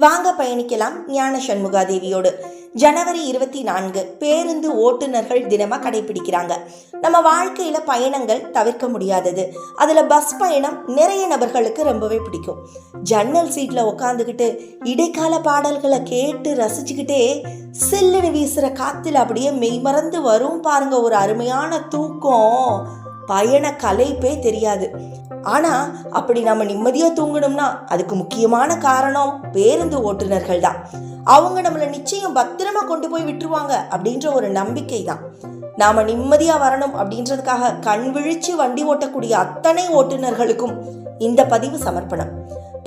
வாங்க பயணிக்கலாம் ஞான சண்முகாதேவியோடு. ஜனவரி இருபத்தி நான்கு பேருந்து ஓட்டுநர்கள் தினமா கடைபிடிக்கிறாங்க. நம்ம வாழ்க்கையில பயணங்கள் தவிர்க்க முடியாதது. அதில் பஸ் பயணம் நிறைய நபர்களுக்கு ரொம்பவே பிடிக்கும். ஜன்னல் சீட்ல உட்காந்துக்கிட்டு இடைக்கால பாடல்களை கேட்டு ரசிச்சுக்கிட்டே சில்லுன்னு வீசுகிற காத்துல அப்படியே மெய்மறந்து வரும் பாருங்க ஒரு அருமையான தூக்கம். பயண கலைப்பே தெரியாது. ஆனால் அப்படி நம்ம நிம்மதியாக தூங்கணும்னா அதுக்கு முக்கியமான காரணம் பேருந்து ஓட்டுநர்கள் தான். அவங்க நம்மளை நிச்சயம் பத்திரமா கொண்டு போய் விட்டுருவாங்க அப்படின்ற ஒரு நம்பிக்கை தான். நாம் நிம்மதியாக வரணும் அப்படின்றதுக்காக கண் விழிச்சு வண்டி ஓட்டக்கூடிய அத்தனை ஓட்டுநர்களுக்கும் இந்த பதிவு சமர்ப்பணம்.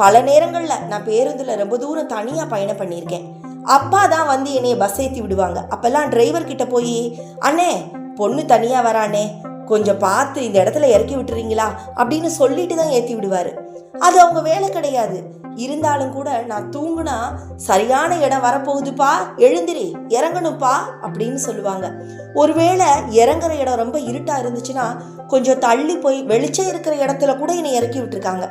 பல நேரங்களில் நான் பேருந்தில் ரொம்ப தூரம் தனியாக பயணம் பண்ணியிருக்கேன். அப்பா தான் வந்து என்னைய பஸ் ஏற்றி விடுவாங்க. அப்போல்லாம் டிரைவர் கிட்ட போய் அண்ணே பொண்ணு தனியாக வரானே கொஞ்சம் பார்த்து இந்த இடத்துல இறக்கி விட்டுறீங்களா அப்படின்னு சொல்லிட்டு தான் ஏற்றி விடுவார். அது அவங்க வேலை கிடையாது. இருந்தாலும் கூட நான் தூங்குனா சரியான இடம் வரப்போகுதுப்பா எழுந்திரி இறங்கணும்ப்பா அப்படின்னு சொல்லுவாங்க. ஒருவேளை இறங்குற இடம் ரொம்ப இருட்டா இருந்துச்சுன்னா கொஞ்சம் தள்ளி போய் வெளிச்சம் இருக்கிற இடத்துல கூட என்னை இறக்கி விட்டுருக்காங்க.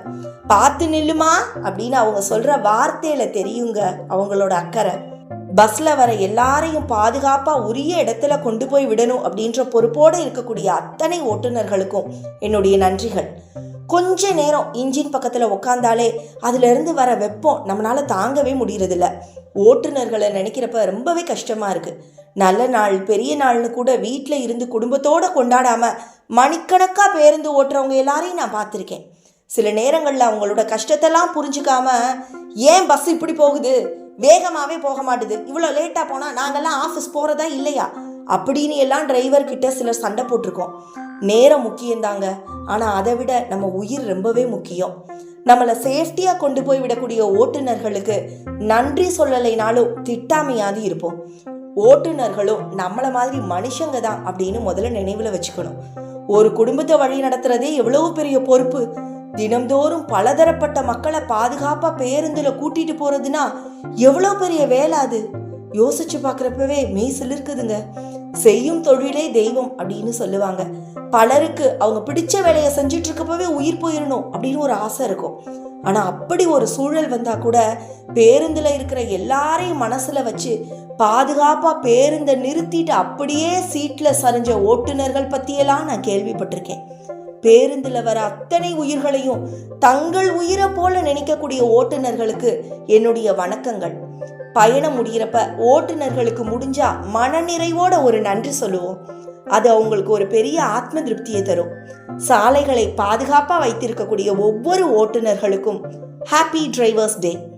பார்த்து நில்லுமா அப்படின்னு அவங்க சொல்ற வார்த்தையில தெரியுங்க அவங்களோட அக்கறை. பஸ்ஸில் வர எல்லாரையும் பாதுகாப்பாக உரிய இடத்துல கொண்டு போய் விடணும் அப்படின்ற பொறுப்போடு இருக்கக்கூடிய அத்தனை ஓட்டுநர்களுக்கும் என்னுடைய நன்றிகள். கொஞ்ச நேரம் இன்ஜின் பக்கத்தில் உக்காந்தாலே அதுலேருந்து வர வெப்பம் நம்மளால் தாங்கவே முடியறதில்ல. ஓட்டுநர்களை நினைக்கிறப்ப ரொம்பவே கஷ்டமாக இருக்குது நல்ல நாள் பெரிய நாள்னு கூட வீட்டில் இருந்து குடும்பத்தோடு கொண்டாடாமல் மணிக்கணக்காக பேருந்து ஓட்டுறவங்க எல்லாரையும் நான் பார்த்துருக்கேன். சில நேரங்களில் அவங்களோட கஷ்டத்தெல்லாம் புரிஞ்சுக்காம ஏன் பஸ் இப்படி போகுது? வேகமாகவே போக மாட்டுது. இவ்வளோ லேட்டாக போனால் நாங்கள்லாம் ஆஃபீஸ் போகிறதா இல்லையா? அப்படின்னு எல்லாம் டிரைவர் கிட்ட சிலர் சண்டை போட்டிருக்கோம். நேரம் முக்கியம்தாங்க ஆனால் அதை விட நம்ம உயிர் ரொம்பவே முக்கியம். நம்மளை சேஃப்டியாக கொண்டு போய் விடக்கூடிய ஓட்டுநர்களுக்கு நன்றி சொல்லலைனாலும் திட்டாமையாது இருப்போம். ஓட்டுநர்களும் நம்மளை மாதிரி மனுஷங்க தான் அப்படின்னு முதல்ல நினைவில் வச்சுக்கணும். ஒரு குடும்பத்தை வழி நடத்துறதே எவ்வளவு பெரிய பொறுப்பு. தினம்தோறும் பலதரப்பட்ட மக்களை பாதுகாப்பா பேருந்துல கூட்டிட்டு போறதுனா எவ்வளவு பெரிய வேலை அது? யோசிச்சு பார்க்குறப்பவே மெய் சிலிருக்குதுங்க செய்யும் தொழிலே தெய்வம் அப்படின்னு சொல்லுவாங்க. பலருக்கு அவங்க பிடிச்ச வேலையை செஞ்சுட்டு இருக்கப்பவே உயிர் போயிடணும் அப்படின்னு ஒரு ஆசை இருக்கும். ஆனா அப்படி ஒரு சூழல் வந்தா கூட பேருந்துல இருக்கிற எல்லாரையும் மனசுல வச்சு பாதுகாப்பா பேருந்தை நிறுத்திட்டு அப்படியே சீட்ல சரிஞ்ச ஓட்டுநர்கள் பத்தியெல்லாம் நான் கேள்விப்பட்டிருக்கேன். பேருந்துல வர அத்தனை உயிர்களையும் தங்கள் உயிரை போல நினைக்கக்கூடிய ஓட்டுநர்களுக்கு என்னுடைய வணக்கங்கள். பயணம் முடிகிறப்ப ஓட்டுநர்களுக்கு முடிஞ்சா மனநிறைவோட ஒரு நன்றி சொல்லுவோம். அது அவங்களுக்கு ஒரு பெரிய ஆத்ம திருப்தியை தரும். சாலைகளை பாதுகாப்பாக வைத்திருக்கக்கூடிய ஒவ்வொரு ஓட்டுநர்களுக்கும் ஹாப்பி டிரைவர்ஸ் டே